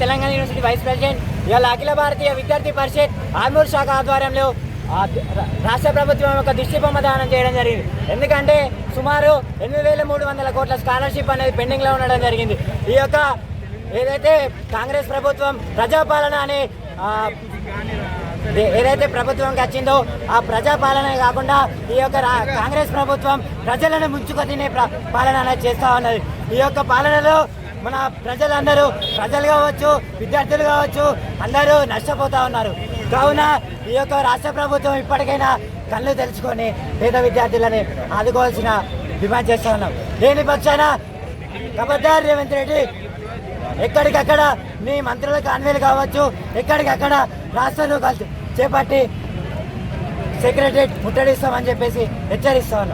Telangana university vice president ఇవాళ అఖిల భారతీయ విద్యార్థి పరిషత్ ఆర్మూర్ శాఖ ఆధ్వర్యంలో రాష్ట్ర ప్రభుత్వం యొక్క దృష్టి బొమ్మ దానం చేయడం జరిగింది. ఎందుకంటే సుమారు ఎనిమిది వేల మూడు వందల కోట్ల స్కాలర్షిప్ అనేది పెండింగ్లో ఉండడం జరిగింది. ఈ యొక్క ఏదైతే కాంగ్రెస్ ప్రభుత్వం ప్రజాపాలన అనే ఏదైతే ప్రభుత్వంకి వచ్చిందో ఆ ప్రజాపాలన కాకుండా ఈ యొక్క కాంగ్రెస్ ప్రభుత్వం ప్రజలను ముంచుకు తినే పాలన అనేది చేస్తూ ఉన్నది. ఈ యొక్క పాలనలో మన ప్రజలందరూ ప్రజలు కావచ్చు విద్యార్థులు కావచ్చు అందరూ నష్టపోతా ఉన్నారు. కావున ఈ యొక్క రాష్ట్ర ప్రభుత్వం ఇప్పటికైనా కళ్ళు తెలుసుకొని పేద విద్యార్థులని ఆదుకోవాల్సిన డిమాండ్ చేస్తా ఉన్నాం. దేని పక్షాన కబద్దార్ రేవంత్ రెడ్డి ఎక్కడికక్కడ మీ మంత్రుల కాన్వేలు కావచ్చు ఎక్కడికక్కడ రాష్ట్రంలో కలిసి చేపట్టి సెక్రటరీ ముట్టడిస్తామని చెప్పేసి హెచ్చరిస్తా ఉన్నాం.